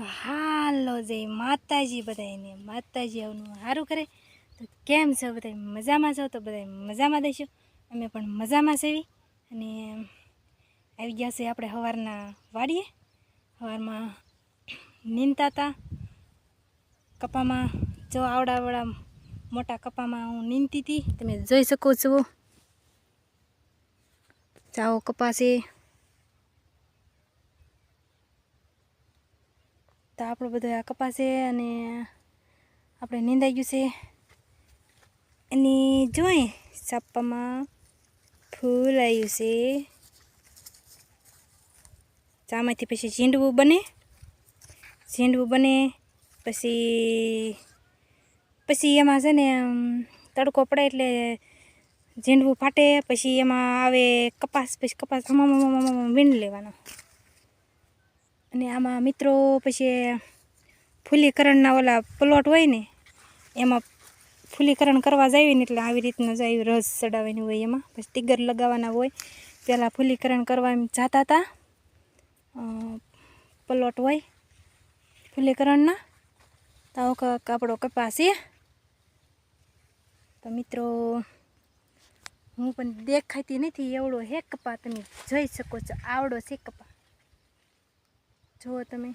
તો હાલો જય માતાજી બધાને માતાજી આવનું સારું કરે. તો કેમ છો બધા મજામાં છો? તો બધા મજામાં દઈશું અમે પણ મજામાં સેવી. અને આવી ગયા છે આપણે સવારના વાડીએ. સવારમાં નીંદતા હતા કપામાં જો આવડાવડા મોટા કપામાં હું નીંદતી હતી તમે જોઈ શકો છો. ચાઓ કપાસે. તો આપણો બધો આ કપાસ છે અને આપણે નીંદાઈ ગયું છે. એની જોઈ સાપામાં ફૂલ આવ્યું છે. ચામાંથી પછી ઝીંડવું બને. ઝીંડવું બને, પછી પછી એમાં છે ને તડકો પડે એટલે ઝીંડવું ફાટે, પછી એમાં આવે કપાસ, પછી કપાસ આમાં વીણ લેવાનો. અને આમાં મિત્રો પછી ફૂલીકરણના ઓલા પ્લોટ હોય ને, એમાં ફૂલીકરણ કરવા જાય ને એટલે આવી રીતના જ આવી રસ ચડાવવાની હોય એમાં. પછી ટીગર લગાવવાના હોય, પહેલાં ફૂલીકરણ કરવા એમ જતા હતા પ્લોટ હોય ફૂલીકરણના. તો આવો કાંઈક આપણો કપાસ તો મિત્રો, હું પણ દેખાતી નથી, એવડો હે કપા તમે જોઈ શકો છો, આવડો છે કપા જુઓ તમે.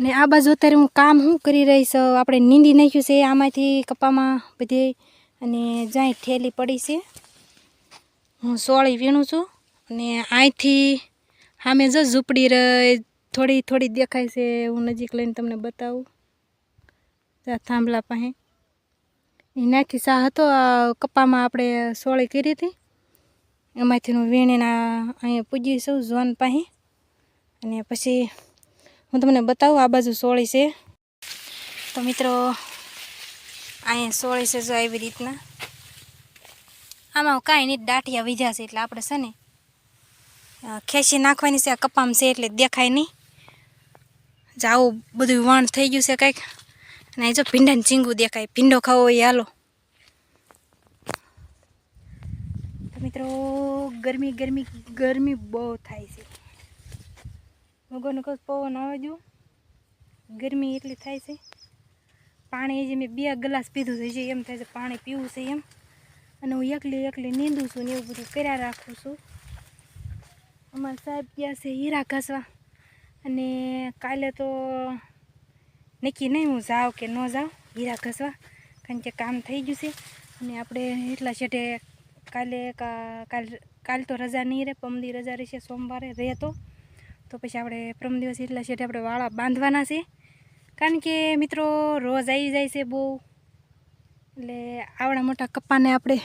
ને આ બાજુ અત્યારે હું કામ શું કરી રહી છું? આપણે નીંદી નાખ્યું છે આમાંથી કપામાં બધે. અને જ્યાં ઠેલી પડી છે, હું સોળી વીણું છું. અને અહીંથી સામે જો ઝૂંપડી રહી, થોડી થોડી દેખાય છે, હું નજીક લઈને તમને બતાવું. થાંભલા પાસે. એનાથી સા હતો કપામાં આપણે સોળી કરી હતી. એમાંથી હું વીણીને અહીંયા પૂજી છું ઝોન પાસે. અને પછી હું તમને બતાવું, આ બાજુ સોળી છે. તો મિત્રો, અહીંયા સોળી છે જો આવી રીતના. આમાં કાંઈ નહીં દાંઠિયા વીજા છે એટલે આપણે છે ને ખેંચી નાખવાની છે, આ કપામ છે એટલે દેખાય નહીં. જો આવું બધું વણ થઈ ગયું છે કંઈક. અને જો ભીંડાને ચીંગું દેખાય, ભીંડો ખાવો એ હાલો. મિત્રો, ગરમી ગરમી ગરમી બહુ થાય છે. મગોને કસ પવન આવે જો. ગરમી એટલી થાય છે. પાણી જે મેં બે ગ્લાસ પીધું છે, જે એમ થાય છે પાણી પીવું છે એમ. અને હું એકલી એકલી નીંદું છું ને એવું બધું કર્યા રાખું છું. અમારા સાહેબ ગયા છે હીરા ઘસવા. અને કાલે તો નક્કી નહીં હું જાઉં કે ન જાઉં હીરા ઘસવા, કારણ કે કામ થઈ ગયું છે. અને આપણે એટલા છેટે કાલે કાલ કાલ તો રજા નહીં રહે, પમદી રજા રહેશે, સોમવારે રહે તો પછી આપણે પ્રમ દિવસ એટલા છેટે આપણે વાળા બાંધવાના છે. કારણ કે મિત્રો, રોજ આવી જાય છે બહુ. એટલે આવડા મોટા કપ્પાને આપણે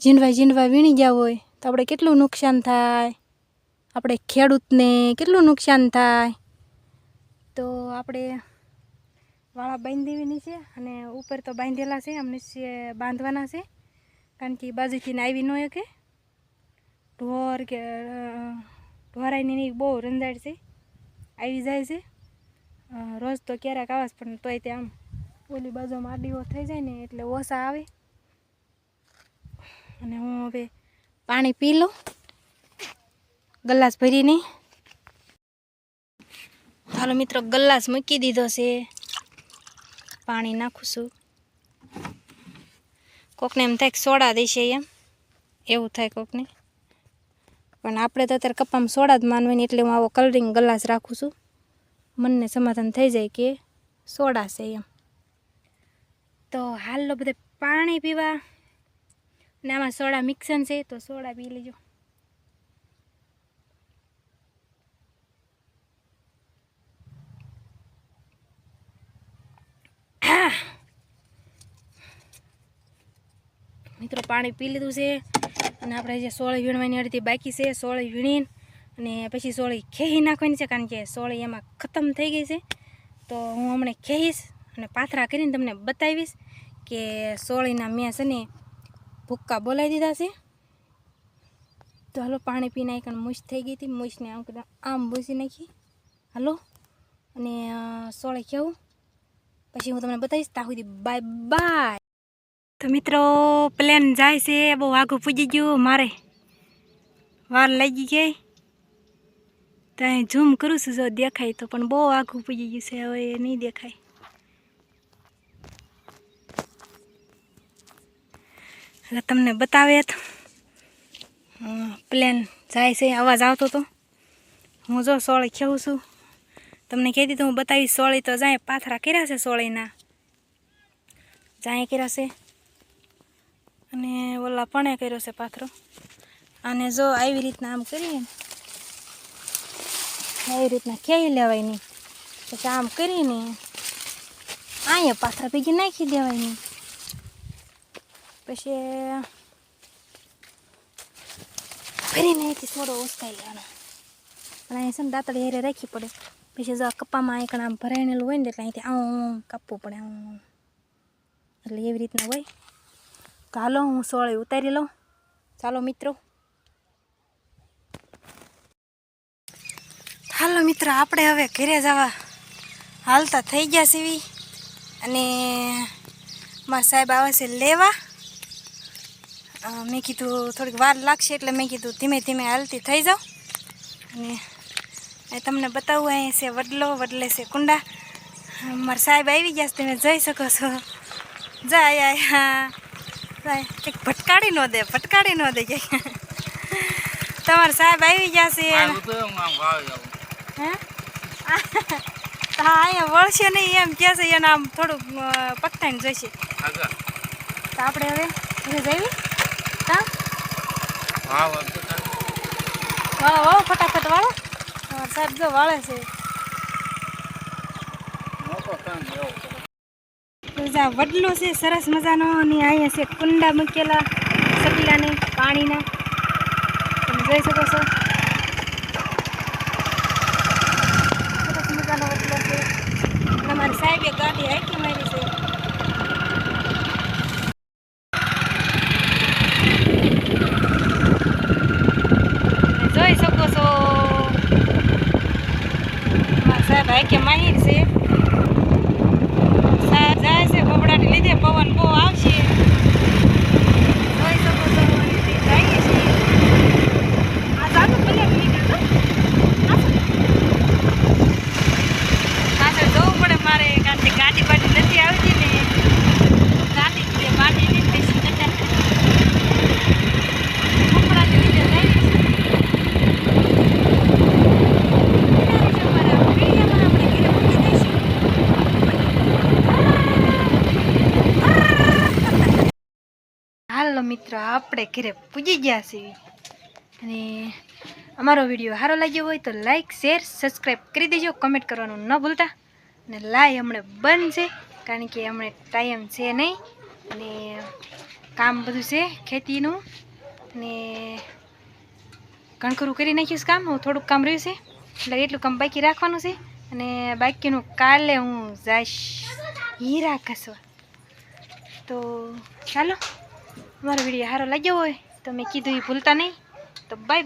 ઝીંડવા ઝીંડવા વીણી ગયા હોય તો આપણે કેટલું નુકસાન થાય? આપણે ખેડૂતને કેટલું નુકસાન થાય? તો આપણે વાળા બાંધી છે અને ઉપર તો બાંધેલા છે અમને છે બાંધવાના છે. કારણ કે બાજુથી આવી ન કે ઢોર કે અ, ઢોરાઈની ની બહુ રંજાડ છે આવી જાય છે. રોજ તો ક્યારેક આવે પણ તોય તે આમ ઓલી બાજુમાં આડીઓ થઈ જાય ને એટલે ઓછા આવે. અને હું હવે પાણી પી લઉં ગલાસ ભરીને. હાલો મિત્રો ગલાસ મૂકી દીધો છે. પાણી નાખું છું કોકને એમ થાય કે સોડા દેશે એમ. એવું થાય કોકને. પણ આપણે તો અત્યારે કપ્પામાં સોડા જ માનવાની એટલે હું આવો કલરિંગ ગ્લાસ રાખું છું. મનને સમાધાન થઈ જાય કે સોડા છે એમ. તો હાલો બધે પાણી પીવા. ને આમાં સોડા મિક્સન છે તો સોડા પી લેજો. મિત્રો પાણી પી લીધું છે. અને આપણે જે સોળી વીણવાની અડધી બાકી છે, સોળી વીણીને અને પછી સોળી ખેહી નાખવાની છે, કારણ કે સોળી એમાં ખતમ થઈ ગઈ છે. તો હું હમણાં ખેહીશ અને પાથરા કરીને તમને બતાવીશ કે સોળીના મેં છે ને ભૂક્કા બોલાવી દીધા છે. તો હાલો પાણી પી નાખી મૂછ થઈ ગઈ હતી, મૂછને આમ કીધું, આમ ભૂસી નાખી. હાલો અને સોળી ખેવું પછી હું તમને બતાવીશ, ત્યાં સુધી બાય બાય તો મિત્રો પ્લેન જાય છે. બહુ આગું પૂજી ગયું મારે. વાર લાગી ગઈ. તો અહીં ઝૂમ કરું છું, જો દેખાય તો. પણ બહુ આઘું પૂજી ગયું છે, હવે નહીં દેખાય. એટલે તમને બતાવે તો. પ્લેન જાય છે. અવાજ આવતો હતો હું જો સોળી ખેવું છું. તમને કહી દીધું, હું બતાવીશ. સોળી તો જાય, પાથરા કર્યા છે સોળીના. જાય કર્યા છે. અને ઓલા પણે કર્યો છે પાથરો. અને જો આવી રીતના આમ કરીએ ને, આવી રીતના ક્યાંય લેવાય નહીં. પછી આમ કરીને અહીંયા પાથરા ભેગી નાખી દેવાય નહીં. પછી ફરીને અહીંથી થોડો ઉસકાઈ લેવાનો. પણ અહીંયા છે ને દાંતળી હેરે રાખવી પડે. પછી જો આ કપ્પામાં એક આમ ભરાયેલું હોય ને એટલે અહીંથી આવું કાપવું પડે આવું એટલે એવી રીતના હોય. તો હાલો હું સોળે ઉતારી લઉં. ચાલો મિત્રો. હાલો મિત્રો, આપણે હવે ઘરે જવા હાલતા થઈ ગયા સીવી અને મારા સાહેબ આવે છે લેવા. મેં કીધું થોડીક વાર લાગશે એટલે મેં કીધું ધીમે ધીમે હાલતી થઈ જાઉં. અને તમને બતાવું, અહીં છે વડલો, વડલે છે કુંડા. મારા સાહેબ આવી ગયા છે, તમે જોઈ શકો છો. જાય આયા. કંઈક ભટકાડી ન દે ભટકાડી ન દે કે. તમારા સાહેબ આવી ગયા છે. હે હા અહીંયા વળશે નહીં એમ કહે છે એને આમ થોડુંક પકતાઈને જોઈશે. તો આપણે હવે ઘરે જઈએ? હા? વાળો વાળો ફટાફટ. વાળો. સાહેબ જો વાળે છે. જા વડલો છે, સરસ મજાનો. અને અહીંયા છે કુંડા મૂકેલા સપલાને પાણીના. તમે જોઈ શકો છો. સરસ મજાનો વડલો છે. અને સાહેબે ગાડી હાકી મારી છે. જોઈ શકો છો. મારા સાહેબ હાકે માહિર છે સાહેબ જાય છે બબડાટી લીધે પવન બહુ આવશે જોઈ શકો છો અહીંથી જઈએ છીએ આ ચાલુ ભલે નીકળે તો. પાછળ. પાછળ જવું પડે મારે કારણ કે ગાડી બાડી નથી આવતી ને ગાડી જ છે, બાટી નહીં બેસી બબડાટી લીધે જઈએ છીએ. અમારા વીડિયોમાં આપણે ઘરે મૂકી દઈશું હાલો મિત્રો આપણે ઘરે પૂજી ગયા છીએ. અને અમારો વીડિયો સારો લાગ્યો હોય તો લાઈક શેર સબસ્ક્રાઈબ કરી દેજો કમેન્ટ કરવાનું ન ભૂલતા. અને લાઈ હમણે બંધ છે, કારણ કે હમણે ટાઈમ છે નહીં. અને કામ બધું છે ખેતીનું. અને ઘણખરું કરી નાખ્યું કામ હું થોડુંક કામ રહ્યું છે. એટલે એટલું કામ બાકી રાખવાનું છે. અને બાકીનું કાલે હું જઈશ હીરા ઘસવા. તો ચાલો. અમારો વીડિયો સારો લાગ્યો હોય તો મેં કીધું એ ભૂલતા નહીં. તો બાય